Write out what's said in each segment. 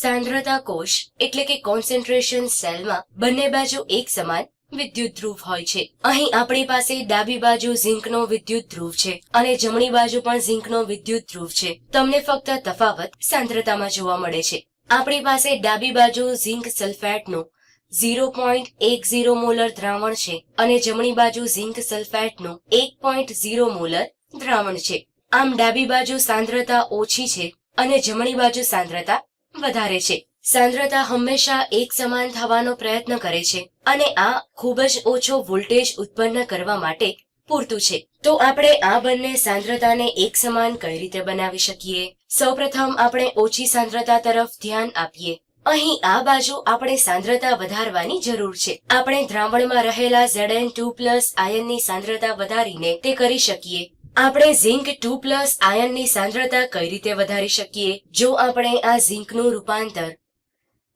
સાંદ્રતા કોષ, એટલે કે કોન્સન્ટ્રેશન સેલમાં બંને બાજુ એક સમાન વિદ્યુત ધ્રુવ હોય છે. અહીં આપણી પાસે ડાબી બાજુ ઝીંકનો વિદ્યુત ધ્રુવ છે અને જમણી બાજુ પણ ઝીંકનો વિદ્યુત ધ્રુવ છે. તમને ફક્ત તફાવત સાંદ્રતામાં જોવા મળે છે. આપણી પાસે ડાબી બાજુ ઝીંક સલ્ફેટનું ઝીરો પોઈન્ટ એક ઝીરો મોલર દ્રાવણ છે અને જમણી બાજુ ઝીંક સલ્ફેટનું એક પોઈન્ટ ઝીરો મોલર દ્રાવણ છે. આમ ડાબી બાજુ સાંદ્રતા ઓછી છે અને જમણી બાજુ સાંદ્રતા વધારે છે. સાંદ્રતા હંમેશા એક સમાન થવાનો પ્રયત્ન કરે છે અને આ ખૂબ જ ઓછો વોલ્ટેજ ઉત્પન્ન કરવા માટે પૂરતું છે. તો આપણે આ બંને સાંદ્રતાને એક સમાન કઈ રીતે બનાવી શકીએ? સૌપ્રથમ આપણે ઓછી સાંદ્રતા તરફ ધ્યાન આપીએ. અહીં આ બાજુ આપણે સાંદ્રતા વધારવાની જરૂર છે. આપણે દ્રાવણમાં રહેલા Zn ટુ પ્લસ આયનની સાંદ્રતા વધારીને તે કરી શકીએ. આપણે ઝીંક ટુ પ્લસ આયનની સાંદ્રતા કઈ રીતે વધારી શકીએ? જો આપણે આ ઝીંકનું રૂપાંતર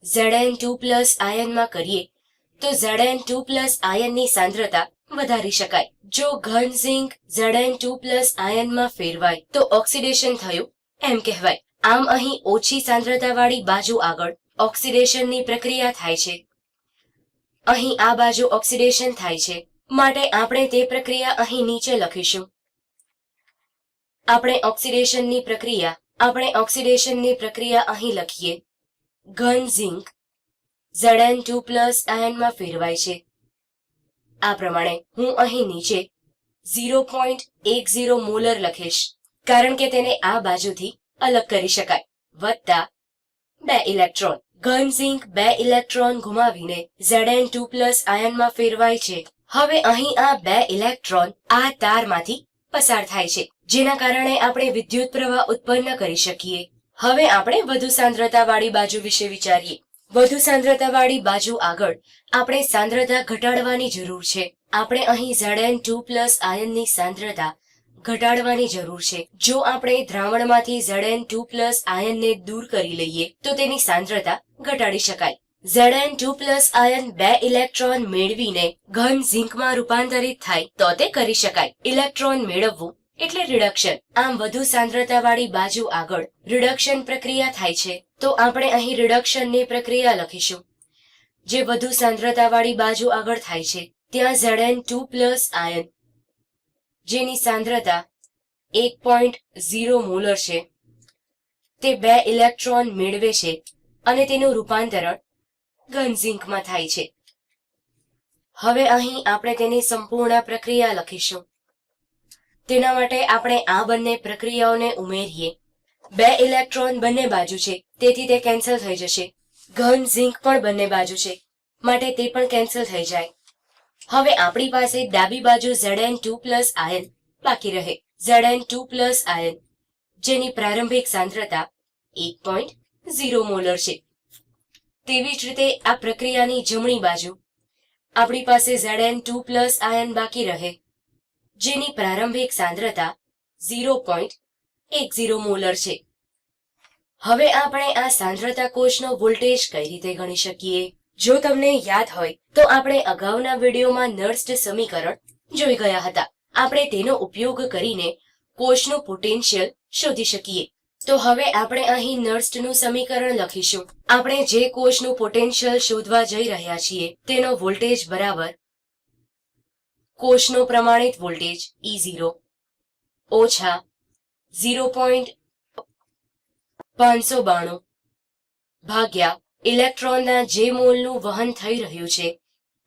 Zn ટુ પ્લસ આયનમાં કરીએ, તો Zn ટુ પ્લસ આયનની સાંદ્રતા વધારી શકાય. જો ઘન ઝિંક Zn ટુ પ્લસ આયનમાં ફેરવાય, તો ઓક્સિડેશન થયું એમ કહેવાય. આમ અહીં ઓછી સાંદ્રતાવાળી બાજુ આગળ ઓક્સિડેશનની પ્રક્રિયા થાય છે. અહીં આ બાજુ ઓક્સિડેશન થાય છે. માટે આપણે તે પ્રક્રિયા અહીં નીચે લખીશું. આપણે ઓક્સિડેશનની પ્રક્રિયા, આપણે ઓક્સિડેશનની પ્રક્રિયા અહીં લખીએ. ઘન ઝિંક ઝડન ટુ પ્લસ આયનમાં ફેરવાય છે. આ પ્રમાણે હું અહીં નીચે ઝીરો પોઈન્ટ એક ઝીરો મોલર લખીશ, કારણ કે તેને આ બાજુથી અલગ કરી શકાય. વત્તા બે ઇલેક્ટ્રોન. ઘન ઝિંક બે ઇલેક્ટ્રોન ગુમાવીને Zn ટુ પ્લસ આયનમાં ફેરવાય છે. હવે અહીં આ બે ઇલેક્ટ્રોન આ તારમાંથી પસાર થાય છે. જેના કારણે આપણે વિદ્યુત પ્રવાહ ઉત્પન્ન કરી શકીએ. હવે આપણે વધુ સાંદ્રતા વાળી બાજુ વિશે વિચારીએ. વધુ સાંદ્રતા વાળી બાજુ આગળ આપણે સાંદ્રતા ઘટાડવાની જરૂર છે. આપણે અહીં Zn ટુ પ્લસ આયનની સાંદ્રતા ઘટાડવાની જરૂર છે. જો આપણે દ્રાવણમાંથી Zn ટુ પ્લસ આયનને દૂર કરી લઈએ, તો તેની સાંદ્રતા ઘટાડી શકાય. Zn ટુ પ્લસ આયન બે ઇલેક્ટ્રોન મેળવીને ઘન ઝિંકમાં રૂપાંતરિત થાય, તો તે કરી શકાય. ઇલેક્ટ્રોન મેળવવું એટલે રિડક્શન. આમ વધુ સાંદ્રતાવાળી બાજુ આગળ રિડક્શન પ્રક્રિયા થાય છે, તો આપણે અહીં રિડક્શનની પ્રક્રિયા લખીશું. જે વધુ સાંદ્રતાવાળી બાજુ આગળ થાય છે, ત્યાં ઝેડએન ટુ પ્લસ આયન. જેની સાંદ્રતા એક પોઈન્ટ ઝીરો મોલર છે. તે બે ઇલેક્ટ્રોન મેળવે છે અને તેનું રૂપાંતરણ ઘન ઝીંકમાં થાય છે. હવે અહીં આપણે તેની સંપૂર્ણ પ્રક્રિયા લખીશું. તેના માટે આપણે આ બંને પ્રક્રિયાઓને ઉમેરીએ. બે ઇલેક્ટ્રોન બંને બાજુ છે, તેથી તે કેન્સલ થઈ જશે. ઘન ઝીંક પણ બંને બાજુ છે, માટે તે પણ કેન્સલ થઈ જાય. હવે આપણી પાસે ડાબી બાજુ Zn ટુ પ્લસ આયન બાકી રહે. Zn ટુ પ્લસ આયન, જેની પ્રારંભિક સાંદ્રતા એક પોઈન્ટ ઝીરો મોલર છે. તેવી જ રીતે આ પ્રક્રિયાની જમણી બાજુ. આપણી પાસે Zn ટુ પ્લસ આયન બાકી રહે, જેની પ્રારંભિક સાંદ્રતા ઝીરો પોઈન્ટ એક ઝીરો મોલર છે. હવે આપણે આ સાંદ્રતા કોષનો વોલ્ટેજ કઈ રીતે ગણી શકીએ? જો તમને યાદ હોય, તો આપણે અગાઉના વિડીયોમાં નર્સ્ડ સમીકરણ જોઈ ગયા હતા. આપણે તેનો ઉપયોગ કરીને કોષનું પોટેન્શિયલ શોધી શકીએ. તો હવે આપણે અહીં નર્સ્ટનું સમીકરણ લખીશું. આપણે જે કોષનું પોટેન્શિયલ શોધવા જઈ રહ્યા છીએ, તેનો વોલ્ટેજ બરાબર કોષનો પ્રમાણિત વોલ્ટેજ ઈ ઝીરો ઓછા ઝીરો પોઈન્ટ પાંચસો બાણું ભાગ્યા ઇલેક્ટ્રોનના જે મોલનું વહન થઈ રહ્યું છે,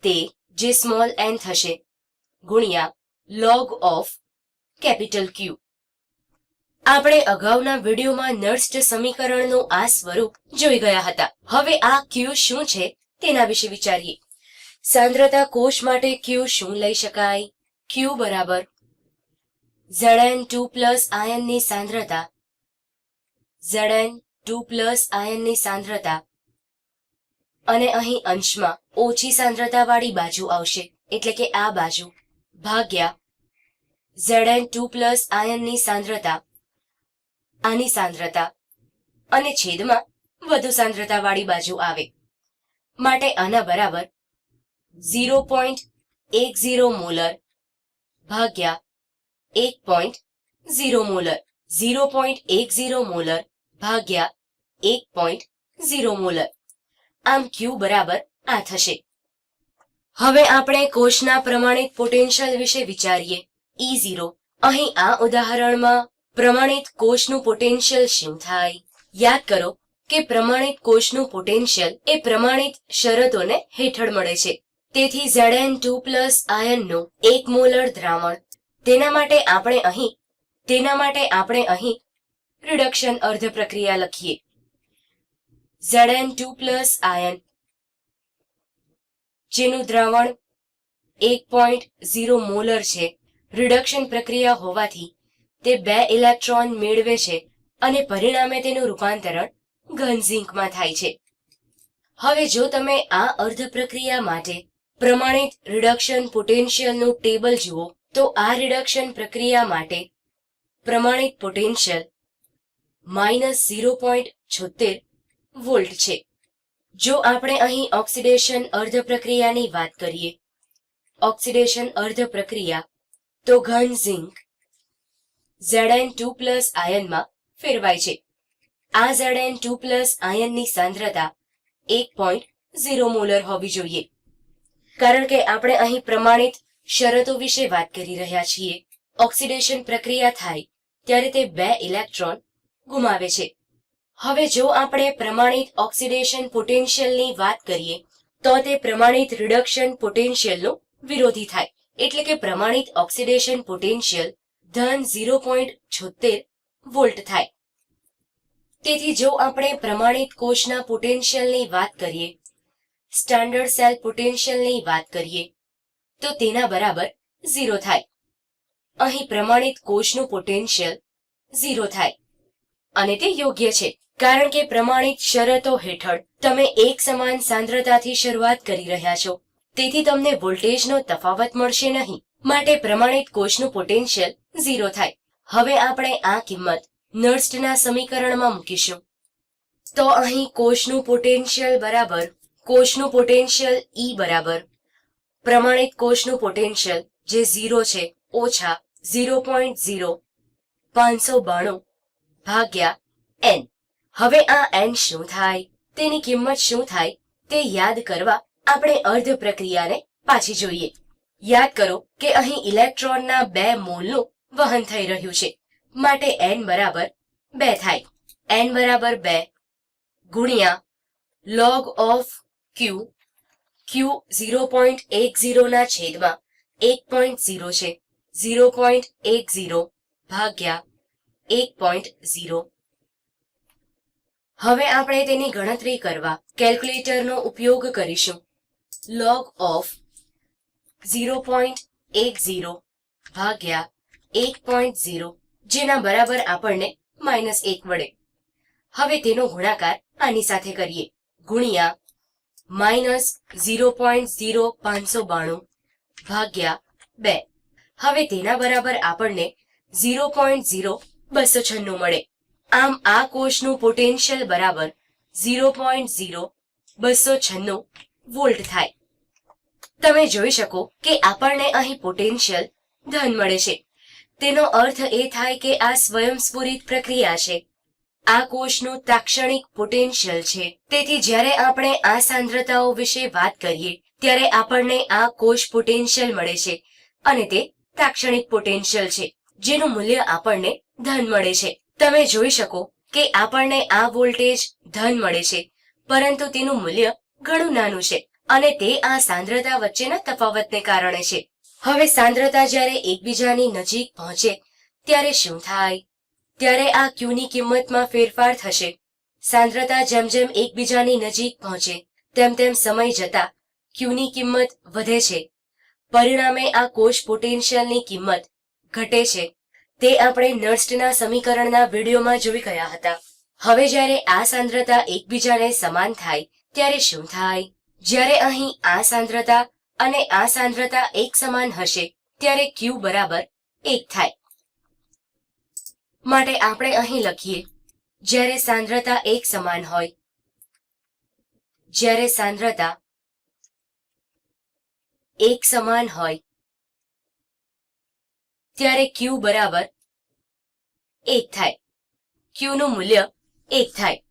તે જે સ્મોલ એન થશે ગુણ્યા લોગ ઓફ કેપિટલ ક્યુ આપણે અગાઉના વિડીયોમાં નર્સ્ડ સમીકરણનું આ સ્વરૂપ જોઈ ગયા હતા. હવે આ ક્યુ શું છે તેના વિશે વિચારીએ. સાંદ્રતા કોષ માટે ક્યુ શું લઈ શકાય? ક્યુ બરાબર? Zn ટુ પ્લસ આયનની સાંદ્રતા. Zn ટુ પ્લસ આયનની સાંદ્રતા. અને અહીં અંશમાં ઓછી સાંદ્રતાવાળી બાજુ આવશે, એટલે કે આ બાજુ ભાગ્યા Zn ટુ પ્લસ આયનની સાંદ્રતા આની સાંદ્રતા અને છેદમાં વધુ સાંદ્રતાવાળી બાજુ આવે. માટે આના બરાબર ઝીરો પોઈન્ટ એક ઝીરો મોલર ભાગ્યા એક point zero molar. Zero point એક ઝીરો મોલર ભાગ્યા એક પોઈન્ટ ઝીરો મોલર. આમ ક્યુ બરાબર આ થશે. હવે આપણે કોષના પ્રમાણિત પોટેન્શિયલ વિશે વિચારીએ. E zero. અહીં આ ઉદાહરણમાં પ્રમાણિત કોષનું પોટેન્શિયલ શું થાય? યાદ કરો કે પ્રમાણિત કોષનું પોટેન્શિયલ એ પ્રમાણિત શરતોને હેઠળ મળે છે. તેથી Zn ટુ પ્લસ આયનનું એક મોલર દ્રાવણ. તેના માટે આપણે અહીં, તેના માટે આપણે અહીં રિડક્શન અર્ધ પ્રક્રિયા લખીએ. Zn ટુ પ્લસ આયન, જેનું દ્રાવણ એક પોઈન્ટ ઝીરો મોલર છે, રિડક્શન પ્રક્રિયા હોવાથી તે બે ઇલેક્ટ્રોન મેળવે છે અને પરિણામે તેનું રૂપાંતરણ ઘન ઝિંકમાં થાય છે. હવે જો તમે આ અર્ધ પ્રક્રિયા માટે પ્રમાણિત રિડક્શન પોટેન્શિયલનું ટેબલ જુઓ, તો આ રિડક્શન પ્રક્રિયા માટે પ્રમાણિત પોટેન્શિયલ માઇનસ ઝીરો પોઈન્ટ છોતેર વોલ્ટ છે. જો આપણે અહીં ઓક્સિડેશન અર્ધ પ્રક્રિયાની વાત કરીએ ઓક્સિડેશન અર્ધ પ્રક્રિયા તો ઘન ઝિંક Zn ટુ પ્લસ આયનમાં ફેરવાય છે. આ ઝેડએન ટુ પ્લસ આયનની સાંદ્રતા એક પોઈન્ટ ઝીરો મોલર હોવી જોઈએ. કારણ કે આપણે અહીં પ્રમાણિત શરતો વિશે વાત કરી રહ્યા છીએ, ઓક્સિડેશન પ્રક્રિયા થાય ત્યારે તે બે ઇલેક્ટ્રોન ગુમાવે છે. હવે જો આપણે પ્રમાણિત ઓક્સિડેશન પોટેન્શિયલની વાત કરીએ, તો તે પ્રમાણિત રિડક્શન પોટેન્શિયલનો વિરોધી થાય. એટલે કે પ્રમાણિત ઓક્સિડેશન પોટેન્શિયલ ધન ઝીરો પોઈન્ટ છોતેર વોલ્ટ થાય. તેથી જો આપણે પ્રમાણિત કોષના પોટેન્શિયલની વાત કરીએ, સ્ટાન્ડર્ડ સેલ પોટેન્શિયલની વાત કરીએ, તો તેના બરાબર ઝીરો થાય. અહીં પ્રમાણિત કોષનું પોટેન્શિયલ ઝીરો થાય. અને તે યોગ્ય છે, કારણ કે પ્રમાણિત શરતો હેઠળ તમે એક સમાન સાંદ્રતાથી શરૂઆત કરી રહ્યા છો. તેથી તમને વોલ્ટેજનો તફાવત મળશે નહીં. માટે પ્રમાણિત કોષનું પોટેન્શિયલ ઝીરો થાય. હવે આપણે આ કિંમત નર્સ્ટના સમીકરણમાં મૂકીશું. તો અહીં કોષનું પોટેન્શિયલ બરાબર, કોષનું પોટેન્શિયલ ઈ બરાબર. પ્રમાણિત કોષનું પોટેન્શિયલ જે ઝીરો છે, ઓછા ઝીરો પોઈન્ટ ઝીરો પાંચસો બાણું ભાગ્યા એન હવે આ એન શું થાય? તેની કિંમત શું થાય? તે યાદ કરવા આપણે અર્ધ પ્રક્રિયાને પાછી જોઈએ. યાદ કરો કે અહીં ઇલેક્ટ્રોનના બે મોલનું વહન થઈ રહ્યું છે. માટે એન બરાબર બે થાય. એન બરાબર બે ગુણ્યા log of Q Q zero point એક ઝીરોના છેદમાં એક પોઈન્ટ ઝીરો છે. ઝીરો પોઈન્ટ એક ઝીરો ભાગ્યા એક પોઈન્ટ ઝીરો હવે આપણે તેની ગણતરી કરવા કેલ્ક્યુલેટરનો ઉપયોગ કરીશું. લોગ ઓફ ઝીરો પોઈન્ટ એક ઝીરો ભાગ્યા એક પોઈન્ટ ઝીરો, જેના બરાબર આપણને માઇનસ એક વડે હવે તેનો ગુણાકાર આની સાથે કરીએ. ગુણ્યા માઇનસ ઝીરો પોઈન્ટ ઝીરો પાંચસો બાણું ભાગ્યા બે. હવે તેના બરાબર આપણને ઝીરો પોઈન્ટ ઝીરો બસો છન્નું મળે. આમ આ કોષનું પોટેન્શિયલ બરાબર ઝીરો પોઈન્ટ ઝીરો બસો છન્નું વોલ્ટ થાય. તમે જોઈ શકો કે આપણને અહીં પોટેન્શિયલ ધન મળે છે. તેનો અર્થ એ થાય કે આ સ્વયંસ્ફુરિત પ્રક્રિયા છે. આ કોષનું તાક્ષણિક પોટેન્શિયલ છે. તેથી જ્યારે આપણે આ સાંદ્રતાઓ વિશે વાત કરીએ, ત્યારે આપણને આ કોષ પોટેન્શિયલ મળે છે અને તે તાક્ષણિક પોટેન્શિયલ છે, જેનું મૂલ્ય આપણને ધન મળે છે. તમે જોઈ શકો કે આપણને આ વોલ્ટેજ ધન મળે છે, પરંતુ તેનું મૂલ્ય ઘણું નાનું છે અને તે આ સાંદ્રતા વચ્ચેના તફાવતને કારણે છે. હવે સાંદ્રતા જ્યારે એકબીજાની નજીક પહોંચે, ત્યારે શું થાય? ત્યારે આ ક્યુની કિંમતમાં ફેરફાર થશે. સાંદ્રતા જેમ જેમ એકબીજાની નજીક પહોંચે, તેમ તેમ સમય જતા ક્યુની કિંમત વધે છે. પરિણામે આ કોષ પોટેન્શિયલની કિંમત ઘટે છે. તે આપણે નર્સ્ટના સમીકરણના વિડીયોમાં જોઈ ગયા હતા. હવે જ્યારે આ સાંદ્રતા એકબીજાને સમાન થાય, ત્યારે શું થાય? જ્યારે અહીં આ સાંદ્રતા અને આ સાંદ્રતા એક સમાન હશે ત્યારે ક્યુ બરાબર એક થાય. માટે આપણે અહીં લખીએ, જ્યારે સાંદ્રતા એક સમાન હોય, જ્યારે સાંદ્રતા એક સમાન હોય, ત્યારે ક્યુ બરાબર એક થાય. ક્યુ નું મૂલ્ય એક થાય.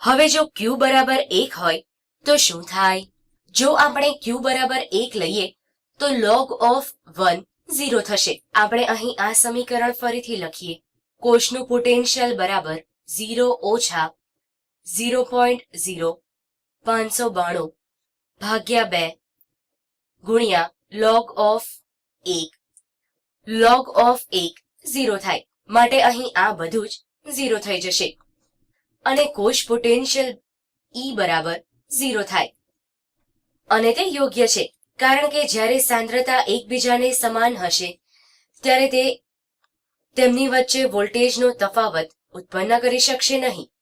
હવે જો ક્યુ બરાબર એક હોય, તો શું થાય? જો આપણે ક્યુ બરાબર એક લઈએ, તો લોગ ઓફ વન ઝીરો થશે. આપણે અહીં આ સમીકરણ ફરીથી લખીએ. કોષનું પોટેન્શિયલ બરાબર ઝીરો ઓછા ઝીરો પોઈન્ટ ઝીરો પાંચસો બાણું ભાગ્યા બે ગુણ્યા લોગ ઓફ એક. લોગ ઓફ એક ઝીરો થાય. માટે અહીં આ બધું જ ઝીરો થઈ જશે. અને કોષ પોટેન્શિયલ ઈ બરાબર ઝીરો થાય. અને તે યોગ્ય છે, કારણ કે જ્યારે સાંદ્રતા એકબીજાને સમાન હશે, ત્યારે તે તેમની વચ્ચે વોલ્ટેજનો તફાવત ઉત્પન્ન કરી શકશે નહીં.